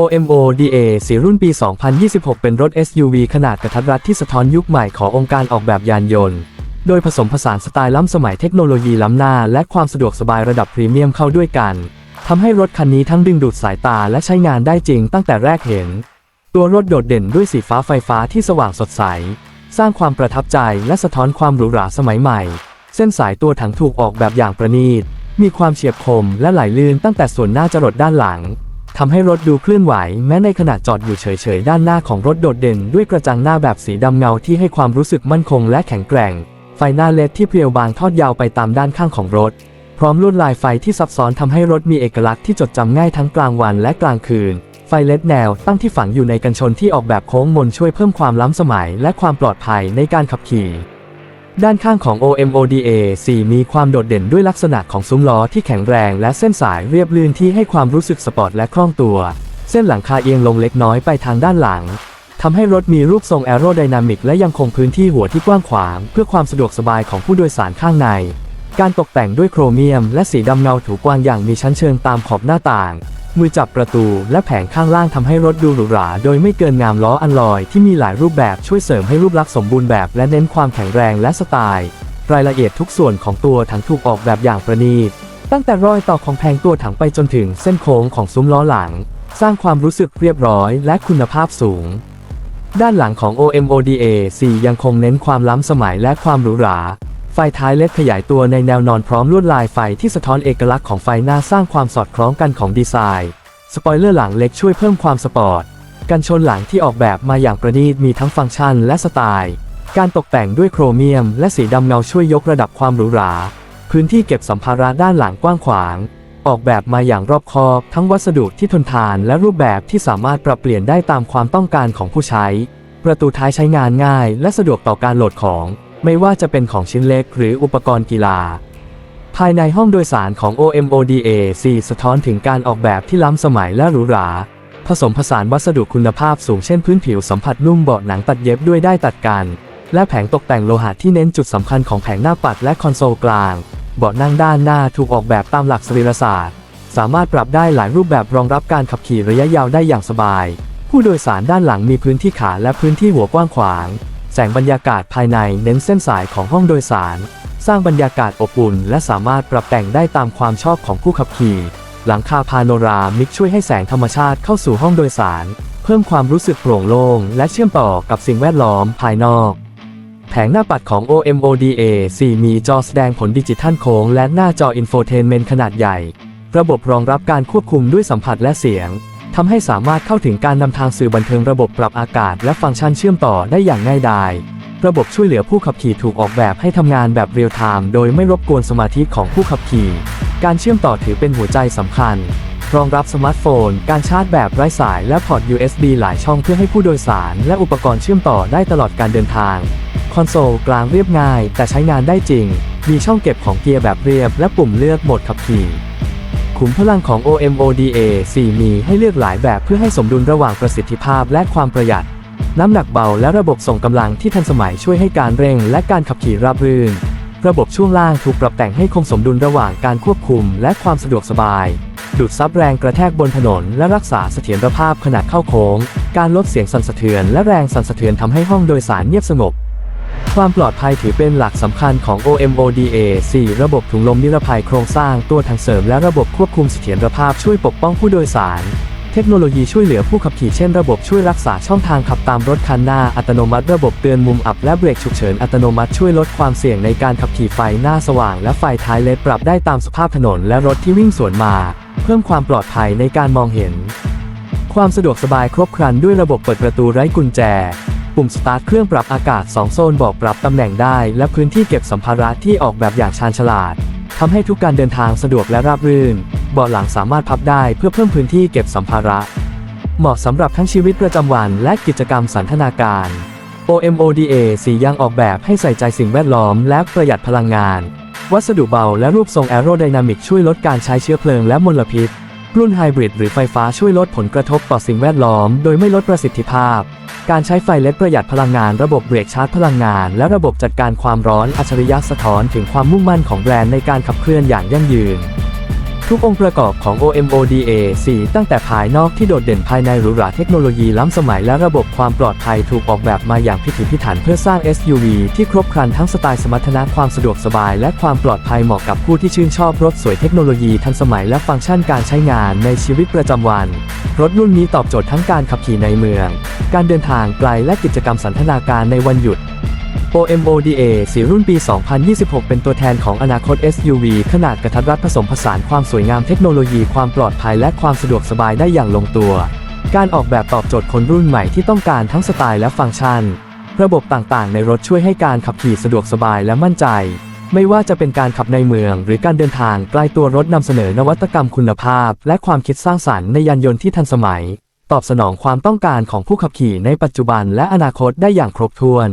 OMO DA 4รุ่นปี 2026 เป็นรถ SUV ขนาดกระทัดรัดที่สะท้อนยุคใหม่ขององค์การออกแบบยานยนต์ โดยผสมผสานสไตล์ล้ำสมัยเทคโนโลยีล้ำหน้า และความสะดวกสบายระดับพรีเมียมเข้าด้วยกัน ทำให้รถคันนี้ทั้งดึงดูดสายตาและใช้งานได้จริงตั้งแต่แรกเห็น ตัวรถโดดเด่นด้วยสีฟ้าไฟฟ้าที่สว่างสดใส สร้างความประทับใจและสะท้อนความหรูหราสมัยใหม่ เส้นสายตัวถังถูกออกแบบอย่างประณีต มีความเฉียบคมและไหลลื่นตั้งแต่ส่วนหน้าจรดด้านหลัง ทำให้รถดูเคลื่อนไหว แม้ในขณะจอดอยู่เฉยๆ ด้านหน้าของรถโดดเด่น ด้วยกระจังหน้าแบบสีดำเงาที่ให้ความรู้สึกมั่นคงและแข็งแกร่ง ไฟหน้าเลดที่เพรียวบางทอดยาวไปตามด้านข้างของรถ พร้อมลวดลายไฟที่ซับซ้อนทำให้รถมีเอกลักษณ์ที่จดจำง่ายทั้งกลางวันและกลางคืน ไฟเลดแนวตั้งที่ฝังอยู่ในกันชนที่ออกแบบโค้งมนช่วยเพิ่มความล้ำสมัย และความปลอดภัยในการขับขี่ ด้านข้างของ OMODA 4 มีความโดดเด่นด้วยลักษณะของซุ้มล้อที่แข็งแรงและเส้นสายเรียบลื่นที่ให้ความรู้สึกสปอร์ตและคล่องตัว เส้นหลังคาเอียงลงเล็กน้อยไปทางด้านหลังทำให้รถมีรูปทรงแอโรไดนามิกและยังคงพื้นที่หัวที่กว้างขวาง เพื่อความสะดวกสบายของผู้โดยสารข้างใน การตกแต่งด้วยโครเมียม และสีดำเงาถูกวางอย่างมีชั้นเชิงตามขอบหน้าต่าง มือจับประตูและแผงข้างล่างทำให้รถดูหรูหราโดยไม่เกินงามล้ออันลอยที่มีหลายรูปแบบช่วยเสริมให้รูปลักษณ์สมบูรณ์แบบและเน้นความแข็งแรงและสไตล์ รายละเอียดทุกส่วนของตัวถังถูกออกแบบอย่างประณีตตั้งแต่รอยต่อของแผงตัวถังไปจนถึงเส้นโค้งของซุ้มล้อหลัง สร้างความรู้สึกเรียบร้อยและคุณภาพสูง ด้านหลังของ OMODA 4 ยังคงเน้นความล้ำสมัยและความหรูหรา ไฟท้ายเล็ดขยายตัวในแนวนอนพร้อมลวดลายไฟที่สะท้อนเอกลักษณ์ของไฟหน้าสร้างความสอดคล้องกันของดีไซน์ สปอยเลอร์หลังเล็กช่วยเพิ่มความสปอร์ต กันชนหลังที่ออกแบบมาอย่างประณีตมีทั้งฟังก์ชันและสไตล์ การตกแต่งด้วยโครเมียม และสีดำเงาช่วยยกระดับความหรูหรา พื้นที่เก็บสัมภาระด้านหลังกว้างขวาง ออกแบบมาอย่างรอบคอบ ทั้งวัสดุที่ทนทานและรูปแบบที่สามารถปรับเปลี่ยนได้ตามความต้องการของผู้ใช้ ประตูท้ายใช้งานง่าย และสะดวกต่อการโหลดของ ไม่ว่าจะเป็นของชิ้นเล็กหรืออุปกรณ์กีฬา ภายในห้องโดยสารของ OMODA 4สะท้อนถึงการออกแบบที่ล้ำสมัยและหรูหรา ผสมผสานวัสดุคุณภาพสูงเช่นพื้นผิวสัมผัสนุ่มเบาะหนังตัดเย็บด้วยได้ตัดกัน และแผงตกแต่งโลหะที่เน้นจุดสำคัญของแผงหน้าปัดและคอนโซลกลาง เบาะนั่งด้านหน้าถูกออกแบบตามหลักสรีรศาสตร์ สามารถปรับได้หลายรูปแบบรองรับการขับขี่ระยะยาวได้อย่างสบาย ผู้โดยสารด้านหลังมีพื้นที่ขาและพื้นที่หัวกว้างขวาง แสงบรรยากาศภายในเน้นเส้นสายของห้องโดยสาร สร้างบรรยากาศอบอุ่น และสามารถปรับแต่งได้ตามความชอบของผู้ขับขี่ หลังคาพาโนรามิกช่วยให้แสงธรรมชาติเข้าสู่ห้องโดยสาร เพิ่มความรู้สึกโปร่งโล่งและเชื่อมต่อกับสิ่งแวดล้อมภายนอกแผงหน้าปัดของ OMODA 4 มีจอแสดงผลดิจิทัลโค้ง และหน้าจออินโฟเทนเมนต์ขนาดใหญ่ ระบบรองรับการควบคุมด้วยสัมผัสและเสียง ทำให้สามารถเข้าถึงการนำทางสื่อบันเทิงระบบปรับอากาศ และฟังก์ชันเชื่อมต่อได้อย่างง่ายดายระบบช่วยเหลือผู้ขับขี่ถูกออกแบบให้ทำงานแบบเรียลไทม์โดยไม่รบกวนสมาธิของผู้ขับขี่ การเชื่อมต่อถือเป็นหัวใจสำคัญ รองรับสมาร์ทโฟน การชาร์จแบบไร้สายและพอร์ต USB หลายช่องเพื่อให้ผู้โดยสาร และอุปกรณ์เชื่อมต่อได้ตลอดการเดินทาง คอนโซลกลางเรียบง่าย แต่ใช้งานได้จริง มีช่องเก็บของเกียร์แบบเรียบ และปุ่มเลือกโหมดขับขี่ ขุมพลังของ OMODA 4 มีให้เลือกหลายแบบเพื่อให้สมดุลระหว่างประสิทธิภาพและความประหยัด น้ำหนักเบาและระบบส่งกำลังที่ทันสมัยช่วยให้การเร่งและการขับขี่ราบรื่น ระบบช่วงล่างถูกปรับแต่งให้คงสมดุลระหว่างการควบคุมและความสะดวกสบาย ดูดซับแรงกระแทกบนถนน และรักษาเสถียรภาพขณะเข้าโค้ง การลดเสียงสั่นสะเทือนและแรงสั่นสะเทือนทำให้ห้องโดยสารเงียบสงบ ความปลอดภัยถือเป็นหลักสำคัญของ OMODA 4 ระบบถุงลมนิรภัยโครงสร้างตัวถังเสริมและระบบควบคุมเสถียรภาพช่วยปกป้องผู้โดยสาร เทคโนโลยีช่วยเหลือผู้ขับขี่เช่นระบบช่วยรักษาช่องทางขับตามรถคันหน้าอัตโนมัติระบบเตือนมุมอับและเบรกฉุกเฉินอัตโนมัติช่วยลดความเสี่ยงในการขับขี่ไฟหน้าสว่างและไฟท้ายเลดปรับได้ตามสภาพถนนและรถที่วิ่งสวนมา เพิ่มความปลอดภัยในการมองเห็น ความสะดวกสบายครบครันด้วยระบบเปิดประตูไร้กุญแจ ปุ่มสตาร์ทเครื่องปรับอากาศ 2 โซนบอกปรับตำแหน่งได้ และพื้นที่เก็บสัมภาระที่ออกแบบอย่างชาญฉลาดทำให้ทุกการเดินทางสะดวกและราบรื่น เบาะหลังสามารถพับได้เพื่อเพิ่มพื้นที่เก็บสัมภาระ เหมาะสำหรับทั้งชีวิตประจำวันและกิจกรรมสันทนาการ OMODA 4ยังออกแบบให้ใส่ใจสิ่งแวดล้อมและประหยัดพลังงาน วัสดุเบาและรูปทรงแอโรไดนามิกช่วยลดการใช้เชื้อเพลิงและมลพิษ รุ่นไฮบริดหรือไฟฟ้าช่วยลดผลกระทบต่อสิ่งแวดล้อม โดยไม่ลดประสิทธิภาพ การใช้ไฟเล็ดประหยัดพลังงาน ระบบเบรกชาร์จพลังงาน และระบบจัดการความร้อนอัจฉริยะสะท้อนถึงความมุ่งมั่นของแบรนด์ในการขับเคลื่อนอย่างยั่งยืน ทุกองค์ประกอบของ OMODA 4 ตั้งแต่ภายนอกที่โดดเด่นภายในหรูหราเทคโนโลยีล้ำสมัยและระบบความปลอดภัยถูกออกแบบมาอย่างพิถีพิถันเพื่อสร้าง SUV ที่ครบครันทั้งสไตล์สมรรถนะความสะดวกสบายและความปลอดภัยเหมาะกับผู้ที่ชื่นชอบรถสวยเทคโนโลยีทันสมัยและฟังก์ชันการใช้งานในชีวิตประจำวัน รถรุ่นนี้ตอบโจทย์ทั้งการขับขี่ในเมือง การเดินทางไกลและกิจกรรมสันทนาการในวันหยุด OMODA สีรุ่นปี 2026 เป็นตัวแทนของอนาคต SUV ขนาดกระทัดรัดผสมผสานความสวยงามเทคโนโลยีความปลอดภัยและความสะดวกสบายได้อย่างลงตัว การออกแบบตอบโจทย์คนรุ่นใหม่ที่ต้องการทั้งสไตล์และฟังก์ชัน ระบบต่างๆ ในรถช่วยให้การขับขี่สะดวกสบายและมั่นใจ ไม่ว่าจะเป็นการขับในเมือง หรือการเดินทางใกล้ตัวรถนำเสนอนวัตกรรมคุณภาพ และความคิดสร้างสรรค์ในยานยนต์ที่ทันสมัย ตอบสนองความต้องการของผู้ขับขี่ในปัจจุบันและอนาคตได้อย่างครบถ้วน